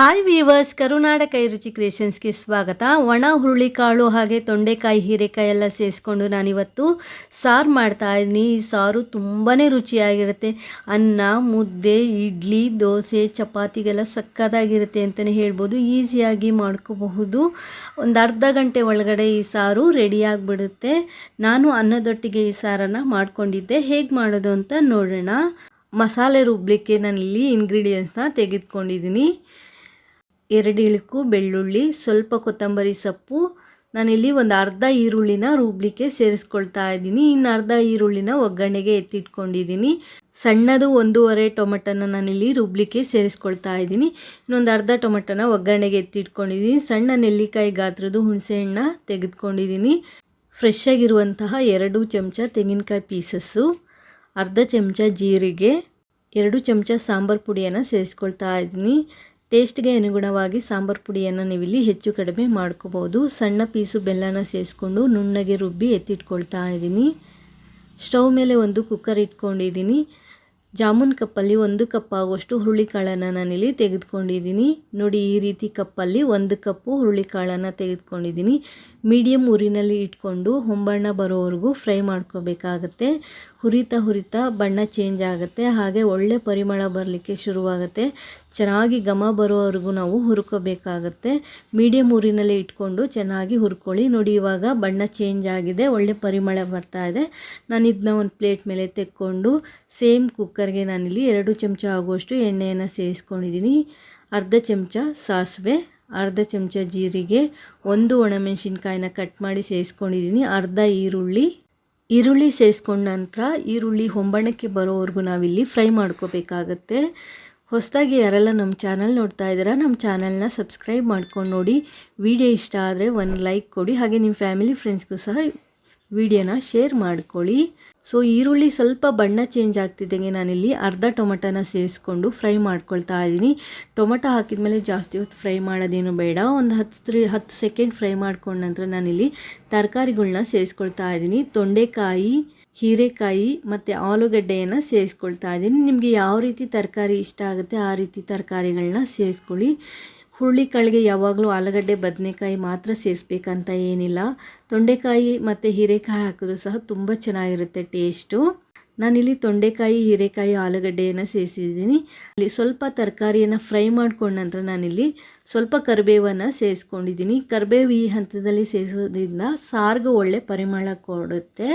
Hi viewers ಕರುನಾಡ ಕೈ ರುಚಿ ಕ್ರಿಯೇಷನ್ಸ್ಗೆ ಸ್ವಾಗತ. ಒಣ ಹುರುಳಿಕಾಳು ಹಾಗೆ ತೊಂಡೆಕಾಯಿ ಹೀರೆಕಾಯಿ ಎಲ್ಲ ಸೇರಿಸ್ಕೊಂಡು ನಾನಿವತ್ತು ಸಾರು ಮಾಡ್ತಾ ಇದ್ದೀನಿ. ಈ ಸಾರು ತುಂಬಾ ರುಚಿಯಾಗಿರುತ್ತೆ. ಅನ್ನ, ಮುದ್ದೆ, ಇಡ್ಲಿ, ದೋಸೆ, ಚಪಾತಿಗೆಲ್ಲ ಸಕ್ಕತ್ತಾಗಿರುತ್ತೆ ಅಂತಲೇ ಹೇಳ್ಬೋದು. ಈಸಿಯಾಗಿ ಮಾಡ್ಕೋಬಹುದು. ಒಂದು ಅರ್ಧ ಗಂಟೆ ಒಳಗಡೆ ಈ ಸಾರು ರೆಡಿಯಾಗಿಬಿಡುತ್ತೆ ನಾನು ಅನ್ನದೊಟ್ಟಿಗೆ ಈ ಸಾರನ್ನು ಮಾಡ್ಕೊಂಡಿದ್ದೆ. ಹೇಗೆ ಮಾಡೋದು ಅಂತ ನೋಡೋಣ. ಮಸಾಲೆ ರುಬ್ಬಲಿಕ್ಕೆ ನಾನಿಲ್ಲಿ ಇಂಗ್ರೀಡಿಯೆಂಟ್ಸ್ನ ತೆಗೆದುಕೊಂಡಿದ್ದೀನಿ. ಎರಡು ಇಳುಕು, ಬೆಳ್ಳುಳ್ಳಿ, ಸ್ವಲ್ಪ ಕೊತ್ತಂಬರಿ ಸೊಪ್ಪು. ನಾನಿಲ್ಲಿ ಒಂದು ಅರ್ಧ ಈರುಳ್ಳಿನ ರುಬ್ಲಿಕ್ಕೆ ಸೇರಿಸ್ಕೊಳ್ತಾ ಇದ್ದೀನಿ. ಇನ್ನು ಅರ್ಧ ಈರುಳ್ಳಿನ ಒಗ್ಗರಣೆಗೆ ಎತ್ತಿಟ್ಕೊಂಡಿದ್ದೀನಿ. ಸಣ್ಣದು ಒಂದೂವರೆ ಟೊಮೆಟೊನ ನಾನಿಲ್ಲಿ ರುಬ್ಲಿಕ್ಕೆ ಸೇರಿಸ್ಕೊಳ್ತಾ ಇದ್ದೀನಿ. ಇನ್ನೊಂದು ಅರ್ಧ ಟೊಮೆಟೊನ ಒಗ್ಗರಣೆಗೆ ಎತ್ತಿಟ್ಕೊಂಡಿದ್ದೀನಿ. ಸಣ್ಣ ನೆಲ್ಲಿಕಾಯಿ ಗಾತ್ರದ್ದು ಹುಣಸೆಹಣ್ಣ ತೆಗೆದುಕೊಂಡಿದ್ದೀನಿ. ಫ್ರೆಶ್ ಆಗಿರುವಂತಹ ಎರಡು ಚಮಚ ತೆಂಗಿನಕಾಯಿ ಪೀಸಸ್ಸು, ಅರ್ಧ ಚಮಚ ಜೀರಿಗೆ, ಎರಡು ಚಮಚ ಸಾಂಬಾರು ಪುಡಿಯನ್ನು ಸೇರಿಸ್ಕೊಳ್ತಾ ಇದ್ದೀನಿ. ಟೇಸ್ಟ್ಗೆ ಅನುಗುಣವಾಗಿ ಸಾಂಬಾರು ಪುಡಿಯನ್ನು ನೀವಿಲ್ಲಿ ಹೆಚ್ಚು ಕಡಿಮೆ ಮಾಡ್ಕೋಬೋದು ಸಣ್ಣ ಪೀಸು ಬೆಲ್ಲನ ಸೇರಿಸ್ಕೊಂಡು ನುಣ್ಣಗೆ ರುಬ್ಬಿ ಎತ್ತಿಟ್ಕೊಳ್ತಾ ಇದ್ದೀನಿ. ಸ್ಟವ್ ಮೇಲೆ ಒಂದು ಕುಕ್ಕರ್ ಇಟ್ಕೊಂಡಿದ್ದೀನಿ. ಜಾಮೂನ್ ಕಪ್ಪಲ್ಲಿ ಒಂದು ಕಪ್ ಆಗುವಷ್ಟು ಹುರುಳಿಕಾಳನ್ನು ನಾನಿಲ್ಲಿ ತೆಗೆದುಕೊಂಡಿದ್ದೀನಿ. ನೋಡಿ ಈ ರೀತಿ ಕಪ್ಪಲ್ಲಿ ಒಂದು ಕಪ್ಪು ಹುರುಳಿಕಾಳನ್ನು ತೆಗೆದುಕೊಂಡಿದ್ದೀನಿ. ಮೀಡಿಯಮ್ ಉರಿನಲ್ಲಿ ಇಟ್ಕೊಂಡು ಹೊಂಬಣ್ಣ ಬರೋವರೆಗೂ ಫ್ರೈ ಮಾಡ್ಕೋಬೇಕಾಗತ್ತೆ. ಹುರಿತಾ ಹುರಿತಾ ಬಣ್ಣ ಚೇಂಜ್ ಆಗುತ್ತೆ. ಹಾಗೆ ಒಳ್ಳೆ ಪರಿಮಳ ಬರಲಿಕ್ಕೆ ಶುರುವಾಗುತ್ತೆ. ಚೆನ್ನಾಗಿ ಘಮ ಬರೋವರೆಗೂ ನಾವು ಹುರ್ಕೋಬೇಕಾಗತ್ತೆ. ಮೀಡಿಯಮ್ ಊರಿನಲ್ಲಿ ಇಟ್ಕೊಂಡು ಚೆನ್ನಾಗಿ ಹುರ್ಕೊಳ್ಳಿ. ನೋಡಿ, ಇವಾಗ ಬಣ್ಣ ಚೇಂಜ್ ಆಗಿದೆ. ಒಳ್ಳೆ ಪರಿಮಳ ಬರ್ತಾ ಇದೆ. ನಾನು ಇದನ್ನ ಒಂದು ಪ್ಲೇಟ್ ಮೇಲೆ ತೆಕ್ಕೊಂಡು ಸೇಮ್ ಕುಕ್ಕರ್ಗೆ ನಾನಿಲ್ಲಿ ಎರಡು ಚಮಚ ಆಗುವಷ್ಟು ಎಣ್ಣೆಯನ್ನು ಸೇರಿಸ್ಕೊಂಡಿದ್ದೀನಿ ಅರ್ಧ ಚಮಚ ಸಾಸಿವೆ ಅರ್ಧ ಚಮಚ ಜೀರಿಗೆ, ಒಂದು ಒಣಮೆಣಸಿನ್ಕಾಯಿನ ಕಟ್ ಮಾಡಿ ಸೇರಿಸ್ಕೊಂಡಿದ್ದೀನಿ ಅರ್ಧ ಈರುಳ್ಳಿ. ಈರುಳ್ಳಿ ಸೇರಿಸ್ಕೊಂಡ ನಂತರ ಈರುಳ್ಳಿ ಹೊಂಬಣ್ಣಕ್ಕೆ ಬರೋವರೆಗೂ ನಾವಿಲ್ಲಿ ಫ್ರೈ ಮಾಡ್ಕೋಬೇಕಾಗತ್ತೆ. ಹೊಸದಾಗಿ ಯಾರೆಲ್ಲ ನಮ್ಮ ಚಾನಲ್ ನೋಡ್ತಾ ಇದ್ದೀರಾ, ನಮ್ಮ ಚಾನಲ್ನ ಸಬ್ಸ್ಕ್ರೈಬ್ ಮಾಡ್ಕೊಂಡು ನೋಡಿ. ವಿಡಿಯೋ ಇಷ್ಟ ಆದರೆ ಒಂದು ಲೈಕ್ ಕೊಡಿ. ಹಾಗೆ ನಿಮ್ಮ ಫ್ಯಾಮಿಲಿ, ಫ್ರೆಂಡ್ಸ್ಗೂ ಸಹ ವಿಡಿಯೋನ ಶೇರ್ ಮಾಡ್ಕೊಳ್ಳಿ. ಸೊ ಈರುಳ್ಳಿ ಸ್ವಲ್ಪ ಬಣ್ಣ ಚೇಂಜ್ ಆಗ್ತಿದ್ದಂಗೆ ನಾನಿಲ್ಲಿ ಅರ್ಧ ಟೊಮೆಟೊನ ಸೇರಿಸ್ಕೊಂಡು ಫ್ರೈ ಮಾಡ್ಕೊಳ್ತಾ ಇದ್ದೀನಿ. ಟೊಮೆಟೊ ಹಾಕಿದ ಮೇಲೆ ಜಾಸ್ತಿ ಹೊತ್ತು ಫ್ರೈ ಮಾಡೋದೇನು ಬೇಡ. ಒಂದು ಹತ್ತು ತ್ರೀ, ಹತ್ತು ಸೆಕೆಂಡ್ ಫ್ರೈ ಮಾಡ್ಕೊಂಡ ನಂತರ ನಾನಿಲ್ಲಿ ತರಕಾರಿಗಳನ್ನ ಸೇರಿಸ್ಕೊಳ್ತಾ ಇದ್ದೀನಿ. ತೊಂಡೆಕಾಯಿ, ಹೀರೆಕಾಯಿ ಮತ್ತು ಆಲೂಗಡ್ಡೆಯನ್ನು ಸೇರಿಸ್ಕೊಳ್ತಾ ಇದ್ದೀನಿ. ನಿಮಗೆ ಯಾವ ರೀತಿ ತರಕಾರಿ ಇಷ್ಟ ಆಗುತ್ತೆ ಆ ರೀತಿ ತರಕಾರಿಗಳನ್ನ ಸೇರಿಸ್ಕೊಳ್ಳಿ ಹುರುಳಿಕಾಳಿಗೆ ಯಾವಾಗಲೂ ಆಲೂಗಡ್ಡೆ, ಬದನೆಕಾಯಿ ಮಾತ್ರ ಸೇರಿಸ್ಬೇಕಂತ ಏನಿಲ್ಲ. ತೊಂಡೆಕಾಯಿ ಮತ್ತು ಹೀರೆಕಾಯಿ ಹಾಕಿದ್ರು ಸಹ ತುಂಬ ಚೆನ್ನಾಗಿರುತ್ತೆ ಟೇಸ್ಟು ನಾನಿಲ್ಲಿ ತೊಂಡೆಕಾಯಿ, ಹೀರೆಕಾಯಿ, ಆಲೂಗಡ್ಡೆಯನ್ನು ಸೇರಿಸಿದ್ದೀನಿ ಅಲ್ಲಿ ಸ್ವಲ್ಪ ತರಕಾರಿಯನ್ನು ಫ್ರೈ ಮಾಡ್ಕೊಂಡ ನಂತರ ನಾನಿಲ್ಲಿ ಸ್ವಲ್ಪ ಕರಿಬೇವನ್ನು ಸೇರಿಸ್ಕೊಂಡಿದ್ದೀನಿ ಕರಿಬೇವು ಈ ಹಂತದಲ್ಲಿ ಸೇರಿಸೋದ್ರಿಂದ ಸಾರಿಗೆ ಒಳ್ಳೆ ಪರಿಮಳ ಕೊಡುತ್ತೆ.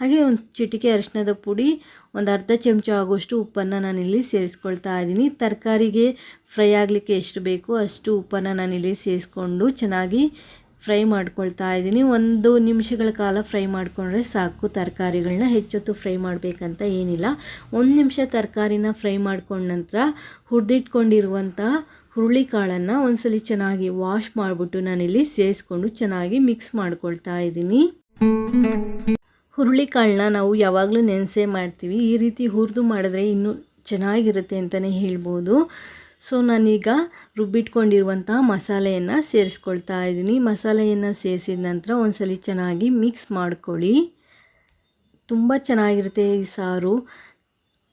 ಹಾಗೆ ಒಂದು ಚಿಟಿಕೆ ಅರಿಶಿನದ ಪುಡಿ, ಒಂದು ಅರ್ಧ ಚಮಚ ಆಗುವಷ್ಟು ಉಪ್ಪನ್ನು ನಾನಿಲ್ಲಿ ಸೇರಿಸ್ಕೊಳ್ತಾ ಇದ್ದೀನಿ. ತರಕಾರಿಗೆ ಫ್ರೈ ಆಗಲಿಕ್ಕೆ ಎಷ್ಟು ಬೇಕೋ ಅಷ್ಟು ಉಪ್ಪನ್ನು ನಾನಿಲ್ಲಿ ಸೇರಿಸ್ಕೊಂಡು ಚೆನ್ನಾಗಿ ಫ್ರೈ ಮಾಡ್ಕೊಳ್ತಾ ಇದ್ದೀನಿ. ಒಂದು ನಿಮಿಷಗಳ ಕಾಲ ಫ್ರೈ ಮಾಡಿಕೊಂಡ್ರೆ ಸಾಕು. ತರಕಾರಿಗಳನ್ನ ಹೆಚ್ಚೊತ್ತು ಫ್ರೈ ಮಾಡಬೇಕಂತ ಏನಿಲ್ಲ. ಒಂದು ನಿಮಿಷ ತರಕಾರಿನ ಫ್ರೈ ಮಾಡ್ಕೊಂಡ ನಂತರ ಹುರಿದಿಟ್ಕೊಂಡಿರುವಂಥ ಹುರುಳಿಕಾಳನ್ನು ಒಂದ್ಸಲಿ ಚೆನ್ನಾಗಿ ವಾಶ್ ಮಾಡಿಬಿಟ್ಟು ನಾನಿಲ್ಲಿ ಸೇರಿಸ್ಕೊಂಡು ಚೆನ್ನಾಗಿ ಮಿಕ್ಸ್ ಮಾಡ್ಕೊಳ್ತಾ ಇದ್ದೀನಿ. ಹುರುಳಿಕಾಳನ್ನ ನಾವು ಯಾವಾಗಲೂ ನೆನೆಸೇ ಮಾಡ್ತೀವಿ. ಈ ರೀತಿ ಹುರಿದು ಮಾಡಿದ್ರೆ ಇನ್ನೂ ಚೆನ್ನಾಗಿರುತ್ತೆ ಅಂತಲೇ ಹೇಳ್ಬೋದು. ಸೊ ನಾನೀಗ ರುಬ್ಬಿಟ್ಕೊಂಡಿರುವಂಥ ಮಸಾಲೆಯನ್ನು ಸೇರಿಸ್ಕೊಳ್ತಾ ಇದ್ದೀನಿ. ಮಸಾಲೆಯನ್ನು ಸೇರಿಸಿದ ನಂತರ ಒಂದ್ಸಲಿ ಚೆನ್ನಾಗಿ ಮಿಕ್ಸ್ ಮಾಡ್ಕೊಳ್ಳಿ. ತುಂಬ ಚೆನ್ನಾಗಿರುತ್ತೆ ಈ ಸಾರು.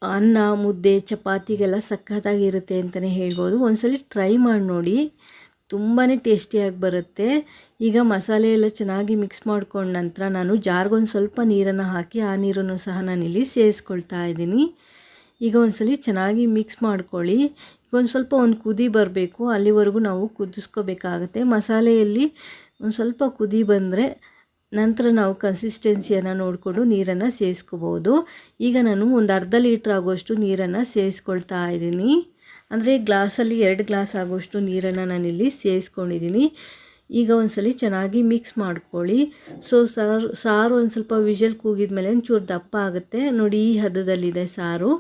ಅನ್ನ, ಮುದ್ದೆ, ಚಪಾತಿಗೆಲ್ಲ ಸಖತ್ತಾಗಿರುತ್ತೆ ಅಂತಲೇ ಹೇಳ್ಬೋದು. ಒಂದ್ಸಲಿ ಟ್ರೈ ಮಾಡಿ ನೋಡಿ. ತುಂಬಾ ಟೇಸ್ಟಿಯಾಗಿ ಬರುತ್ತೆ. ಈಗ ಮಸಾಲೆ ಎಲ್ಲ ಚೆನ್ನಾಗಿ ಮಿಕ್ಸ್ ಮಾಡ್ಕೊಂಡ ನಂತರ ನಾನು ಜಾರ್ಗೊಂದು ಸ್ವಲ್ಪ ನೀರನ್ನು ಹಾಕಿ ಆ ನೀರನ್ನು ಸಹ ನಾನಿಲ್ಲಿ ಸೇರಿಸ್ಕೊಳ್ತಾ ಇದ್ದೀನಿ. ಈಗ ಒಂದ್ಸಲಿ ಚೆನ್ನಾಗಿ ಮಿಕ್ಸ್ ಮಾಡ್ಕೊಳ್ಳಿ. ಒಂದು ಸ್ವಲ್ಪ ಒಂದು ಕುದಿ ಬರಬೇಕು, ಅಲ್ಲಿವರೆಗೂ ನಾವು ಕುದಿಸ್ಕೋಬೇಕಾಗತ್ತೆ. ಮಸಾಲೆಯಲ್ಲಿ ಒಂದು ಸ್ವಲ್ಪ ಕುದಿ ಬಂದರೆ ನಂತರ ನಾವು ಕನ್ಸಿಸ್ಟೆನ್ಸಿಯನ್ನು ನೋಡಿಕೊಂಡು ನೀರನ್ನು ಸೇರಿಸ್ಕೋಬೋದು ಈಗ ನಾನು ಒಂದು ಅರ್ಧ ಲೀಟ್ರ್ ಆಗೋಷ್ಟು ನೀರನ್ನು ಸೇರಿಸ್ಕೊಳ್ತಾ ಇದ್ದೀನಿ. ಅಂದರೆ ಗ್ಲಾಸಲ್ಲಿ ಎರಡು ಗ್ಲಾಸ್ ಆಗೋಷ್ಟು ನೀರನ್ನು ನಾನಿಲ್ಲಿ ಸೇರಿಸ್ಕೊಂಡಿದ್ದೀನಿ ಈಗ ಒಂದ್ಸಲಿ ಚೆನ್ನಾಗಿ ಮಿಕ್ಸ್ ಮಾಡ್ಕೊಳ್ಳಿ. ಸೊ ಸಾರು ಸಾರು ಒಂದು ಸ್ವಲ್ಪ ವಿಷಲ್ ಕೂಗಿದ ಮೇಲೆ ಒಂಚೂರು ದಪ್ಪ ಆಗುತ್ತೆ. ನೋಡಿ ಈ ಹದದಲ್ಲಿದೆ ಸಾರು.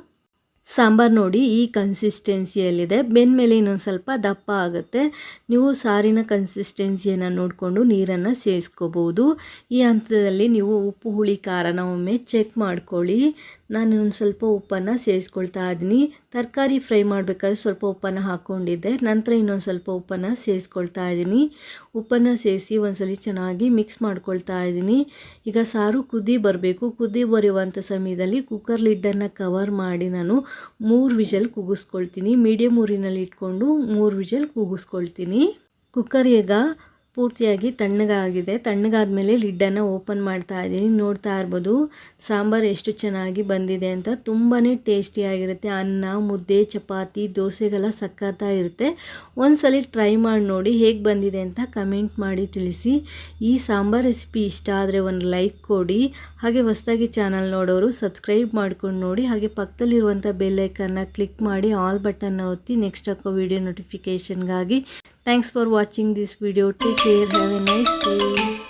ಸಾಂಬಾರು ನೋಡಿ ಈ ಕನ್ಸಿಸ್ಟೆನ್ಸಿಯಲ್ಲಿದೆ ಬೆಂದಮೇಲೆ ಇನ್ನೊಂದು ಸ್ವಲ್ಪ ದಪ್ಪ ಆಗುತ್ತೆ. ನೀವು ಸಾರಿನ ಕನ್ಸಿಸ್ಟೆನ್ಸಿಯನ್ನು ನೋಡಿಕೊಂಡು ನೀರನ್ನು ಸೇರಿಸ್ಕೋಬೋದು ಈ ಹಂತದಲ್ಲಿ ನೀವು ಉಪ್ಪು, ಹುಳಿ, ಖಾರನ ಒಮ್ಮೆ ಚೆಕ್ ಮಾಡ್ಕೊಳ್ಳಿ. ನಾನು ಇನ್ನೊಂದು ಸ್ವಲ್ಪ ಉಪ್ಪನ್ನು ಸೇರಿಸ್ಕೊಳ್ತಾ ಇದ್ದೀನಿ. ತರಕಾರಿ ಫ್ರೈ ಮಾಡಬೇಕಾದ್ರೆ ಸ್ವಲ್ಪ ಉಪ್ಪನ್ನು ಹಾಕ್ಕೊಂಡಿದ್ದೆ. ನಂತರ ಇನ್ನೊಂದು ಸ್ವಲ್ಪ ಉಪ್ಪನ್ನು ಸೇರಿಸ್ಕೊಳ್ತಾ ಇದ್ದೀನಿ. ಉಪ್ಪನ್ನು ಸೇರಿಸಿ ಒಂದ್ಸಲಿ ಚೆನ್ನಾಗಿ ಮಿಕ್ಸ್ ಮಾಡ್ಕೊಳ್ತಾ ಇದ್ದೀನಿ. ಈಗ ಸಾರು ಕುದಿ ಬರಬೇಕು. ಕುದಿ ಬರೆಯುವಂಥ ಸಮಯದಲ್ಲಿ ಕುಕ್ಕರ್ ಲಿಡ್ಡನ್ನು ಕವರ್ ಮಾಡಿ ನಾನು ಮೂರು ವಿಷಲ್ ಕೂಗಿಸ್ಕೊಳ್ತೀನಿ. ಮೀಡಿಯಮ್ ಊರಿನಲ್ಲಿ ಇಟ್ಕೊಂಡು ಮೂರು ವಿಷಲ್ ಕೂಗಿಸ್ಕೊಳ್ತೀನಿ. ಕುಕ್ಕರ್ ಈಗ ಪೂರ್ತಿಯಾಗಿ ತಣ್ಣಗಾಗಿದೆ. ತಣ್ಣಗಾದ್ಮೇಲೆ ಲಿಡ್ಡನ್ನು ಓಪನ್ ಮಾಡ್ತಾ ಇದ್ದೀನಿ. ನೋಡ್ತಾ ಇರ್ಬೋದು, ಸಾಂಬಾರು ಎಷ್ಟು ಚೆನ್ನಾಗಿ ಬಂದಿದೆ ಅಂತ. ತುಂಬಾ ಟೇಸ್ಟಿಯಾಗಿರುತ್ತೆ ಅನ್ನ, ಮುದ್ದೆ, ಚಪಾತಿ, ದೋಸೆಗೆಲ್ಲ ಸಖತ್ತಾಗಿರುತ್ತೆ. ಒಂದ್ಸಲಿ ಟ್ರೈ ಮಾಡಿ ನೋಡಿ ಹೇಗೆ ಬಂದಿದೆ ಅಂತ ಕಮೆಂಟ್ ಮಾಡಿ ತಿಳಿಸಿ. ಈ ಸಾಂಬಾರ್ ರೆಸಿಪಿ ಇಷ್ಟ ಆದರೆ ಒಂದು ಲೈಕ್ ಕೊಡಿ. ಹಾಗೆ ಹೊಸದಾಗಿ ಚಾನಲ್ ನೋಡೋರು ಸಬ್ಸ್ಕ್ರೈಬ್ ಮಾಡ್ಕೊಂಡು ನೋಡಿ. ಹಾಗೆ ಪಕ್ಕದಲ್ಲಿರುವಂಥ ಬೆಲ್ಲೈಕನ್ನ ಕ್ಲಿಕ್ ಮಾಡಿ ಆಲ್ ಬಟನ್ನ ಒತ್ತಿ ನೆಕ್ಸ್ಟ್ ಹಾಕೋ ವಿಡಿಯೋ ನೋಟಿಫಿಕೇಷನ್ಗಾಗಿ Thanks for watching this video. Take care. Have a nice day.